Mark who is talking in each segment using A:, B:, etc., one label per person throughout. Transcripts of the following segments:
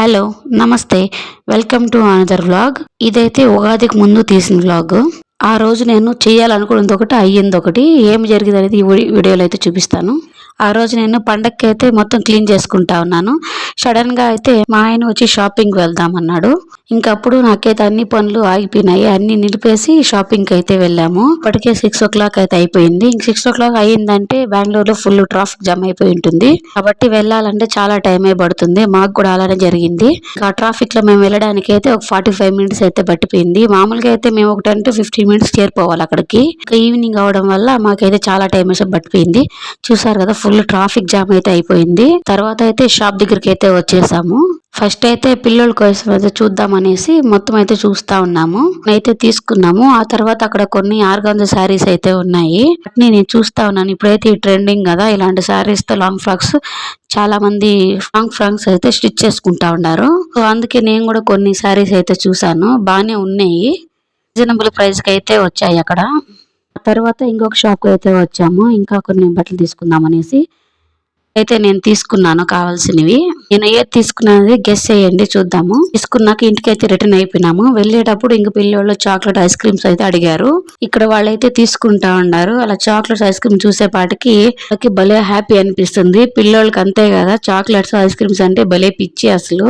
A: Hello namaste. Welcome to another vlog. ఇదైతే ఉగాదికి ముందు తీసిన వ్లాగ్. ఆ రోజు నేను చేయాలనుకున్నది ఒకటి అయ్యింది ఒకటి. ఏమి జరిగింది అనేది ఈ వీడియోలో అయితే చూపిస్తాను. ఆ రోజు నేను పండక్కి అయితే మొత్తం క్లీన్ చేసుకుంటా ఉన్నాను. సడన్గా అయితే మా ఆయన వచ్చి షాపింగ్ వెళ్దామన్నాడు. ఇంకప్పుడు నాకైతే అన్ని పనులు ఆగిపోయినాయి అన్ని నిలిపేసి షాపింగ్కి అయితే వెళ్ళాము. ఇప్పటికే సిక్స్ ఓ క్లాక్ అయితే అయిపోయింది. ఇంక సిక్స్ ఓ క్లాక్ అయ్యిందంటే బెంగళూరులో ఫుల్ ట్రాఫిక్ జామ్ అయిపోయి ఉంటుంది. కాబట్టి వెళ్ళాలంటే చాలా టైం పడుతుంది. మాకు కూడా అలానే జరిగింది. ఇంకా ట్రాఫిక్లో మేము వెళ్ళడానికి అయితే ఒక ఫార్టీ ఫైవ్ మినిట్స్ అయితే పట్టిపోయింది. మామూలుగా అయితే మేము ఒక టెన్ టు ఫిఫ్టీన్ మినిట్స్ చేరిపోవాలి అక్కడికి. ఇంకా ఈవినింగ్ అవడం వల్ల మాకైతే చాలా టైం అయితే పట్టిపోయింది. చూసారు కదా ఫుల్ ట్రాఫిక్ జామ్ అయితే అయిపోయింది. తర్వాత అయితే షాప్ దగ్గరికి అయితే వచ్చేసాము. ఫస్ట్ అయితే పిల్లల కోసం అయితే చూద్దాం అనేసి మొత్తం అయితే చూస్తా ఉన్నాము. అయితే తీసుకున్నాము. ఆ తర్వాత అక్కడ కొన్ని ఆర్గాంజా శారీస్ అయితే ఉన్నాయి. వాటిని నేను చూస్తా ఉన్నాను. ఇప్పుడైతే ఈ ట్రెండింగ్ కదా ఇలాంటి శారీస్తో లాంగ్ ఫ్రాక్స్ చాలా మంది లాంగ్ ఫ్రాక్స్ అయితే స్టిచ్ చేసుకుంటా ఉన్నారు. సో అందుకే నేను కూడా కొన్ని శారీస్ అయితే చూసాను బాగానే ఉన్నాయి. రీజనబుల్ ప్రైస్కి అయితే వచ్చాయి అక్కడ. తర్వాత ఇంకొక షాప్ అయితే వచ్చాము. ఇంకా కొన్ని బట్టలు తీసుకుందాం అనేసి. అయితే నేను తీసుకున్నాను కావాల్సినవి. నేను ఏది తీసుకున్నది గెస్ చేయండి చూద్దాము. తీసుకున్నాక ఇంటికైతే రిటర్న్ అయిపోయినాము. వెళ్ళేటప్పుడు ఇంక పిల్లోళ్ళు చాక్లెట్ ఐస్ క్రీమ్స్ అయితే అడిగారు. ఇక్కడ వాళ్ళైతే తీసుకుంటా ఉన్నారు అలా చాక్లెట్స్ ఐస్ క్రీమ్ చూసేపాటికి వాళ్ళకి భలే హ్యాపీ అనిపిస్తుంది. పిల్లోళ్ళకి అంతే కదా చాక్లెట్స్ ఐస్ క్రీమ్స్ అంటే భలే పిచ్చి అసలు.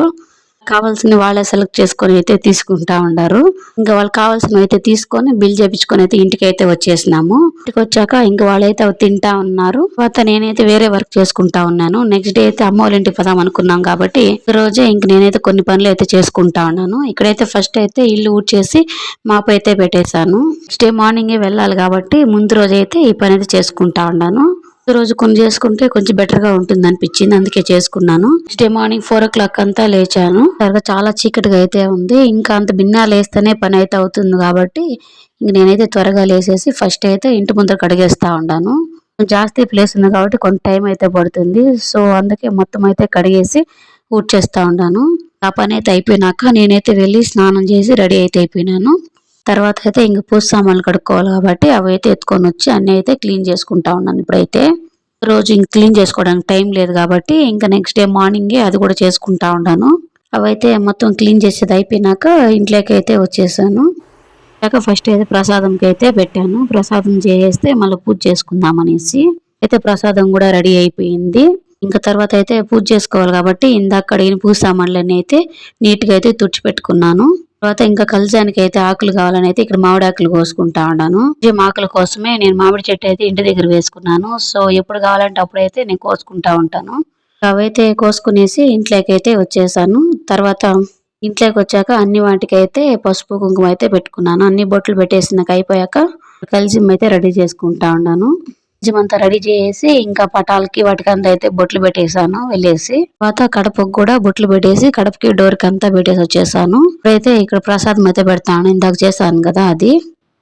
A: కావాల్సిన వాళ్ళే సెలెక్ట్ చేసుకొని అయితే తీసుకుంటా ఉండారు. ఇంకా వాళ్ళు కావాల్సినవి అయితే తీసుకొని బిల్ చేపించుకొని అయితే ఇంటికి అయితే వచ్చేసినాము. ఇంటికి వచ్చాక ఇంకా వాళ్ళైతే అవి తింటా ఉన్నారు. తర్వాత నేనైతే వేరే వర్క్ చేసుకుంటా ఉన్నాను. నెక్స్ట్ డే అయితే అమ్మ వాళ్ళ ఇంటికి పోదాం అనుకున్నాం కాబట్టి ఈ రోజే ఇంక నేనైతే కొన్ని పనులు అయితే చేసుకుంటా ఉన్నాను. ఇక్కడైతే ఫస్ట్ అయితే ఇల్లు ఊడ్చేసి మాపు అయితే పెట్టేశాను. నెక్స్ట్ డే మార్నింగే వెళ్ళాలి కాబట్టి ముందు రోజు అయితే ఈ పని అయితే చేసుకుంటా ఉన్నాను. రోజు కొన్ని చేసుకుంటే కొంచెం బెటర్గా ఉంటుంది అనిపించింది. అందుకే చేసుకున్నాను. Next day morning four o'clock అంతా లేచాను. తర్వాత చాలా చీకటిగా అయితే ఉంది. ఇంకా అంత బిన్నా లేస్తేనే పని అయితే అవుతుంది కాబట్టి ఇంక నేనైతే త్వరగా లేసేసి ఫస్ట్ అయితే ఇంటి ముందర కడిగేస్తా ఉన్నాను జాస్తి ప్లేస్ ఉంది కాబట్టి కొంత టైం అయితే పడుతుంది. సో అందుకే మొత్తం అయితే కడిగేసి ఊడ్చేస్తా ఉన్నాను ఆ పని అయితే అయిపోయినాక నేనైతే వెళ్ళి స్నానం చేసి రెడీ అయితే అయిపోయినాను. తర్వాత అయితే ఇంక పూజ సామాన్లు కడుక్కోవాలి కాబట్టి అవి అయితే ఎత్తుకొని వచ్చి అన్నీ అయితే క్లీన్ చేసుకుంటా ఉన్నాను ఇప్పుడైతే. రోజు ఇంక క్లీన్ చేసుకోవడానికి టైం లేదు కాబట్టి ఇంకా నెక్స్ట్ డే మార్నింగే అది కూడా చేసుకుంటా ఉన్నాను. అవైతే మొత్తం క్లీన్ చేసేది అయిపోయినాక ఇంట్లోకి అయితే వచ్చేసాను. కాక ఫస్ట్ అయితే ప్రసాదంకి అయితే పెట్టాను. ప్రసాదం చేస్తే మళ్ళీ పూజ చేసుకుందాం అనేసి అయితే ప్రసాదం కూడా రెడీ అయిపోయింది. ఇంకా తర్వాత అయితే పూజ చేసుకోవాలి కాబట్టి ఇందాక కడిగిన పూజ సామాన్లన్నీ అయితే నీట్గా అయితే తుడిచిపెట్టుకున్నాను. తర్వాత ఇంకా కలజానికి అయితే ఆకులు కావాలని అయితే ఇక్కడ మామిడి ఆకులు కోసుకుంటా ఉన్నాను. ఈ ఆకుల కోసమే నేను మామిడి చెట్టు అయితే ఇంటి దగ్గర వేసుకున్నాను. సో ఎప్పుడు కావాలంటే అప్పుడైతే నేను కోసుకుంటా ఉంటాను. అవైతే కోసుకునేసి ఇంట్లోకి అయితే వచ్చేసాను. తర్వాత ఇంట్లోకి వచ్చాక అన్ని వాటికి అయితే పసుపు కుంకుమ అయితే పెట్టుకున్నాను. అన్ని బొట్లు పెట్టేసినాక అయిపోయాక కలిసి అయితే రెడీ చేసుకుంటా ఉన్నాను. అంతా రెడీ చేసి ఇంకా పటాలకి వాటికి అంతా అయితే బొట్లు పెట్టేశాను వెళ్ళేసి. తర్వాత కడపకు కూడా బొట్లు పెట్టేసి కడపకి డోర్కి అంతా పెట్టేసి వచ్చేసాను. ఇప్పుడైతే ఇక్కడ ప్రసాదం అయితే పెడతాను ఇందాక చేశాను కదా అది.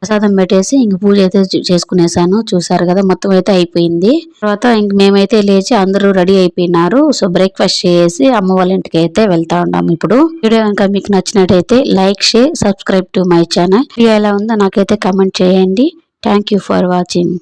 A: ప్రసాదం పెట్టేసి ఇంక పూజ అయితే చేసుకునేసాను చూసారు కదా మొత్తం అయితే అయిపోయింది. తర్వాత ఇంక మేమైతే లేచి అందరూ రెడీ అయిపోయినారు. సో బ్రేక్ఫాస్ట్ చేసి అమ్మ వాళ్ళ ఇంటికి అయితే వెళ్తా ఉన్నాం ఇప్పుడు. వీడియో కనుక మీకు నచ్చినట్టయితే like share subscribe to my channel video ఎలా ఉందో నాకైతే కమెంట్ చేయండి. Thank you for watching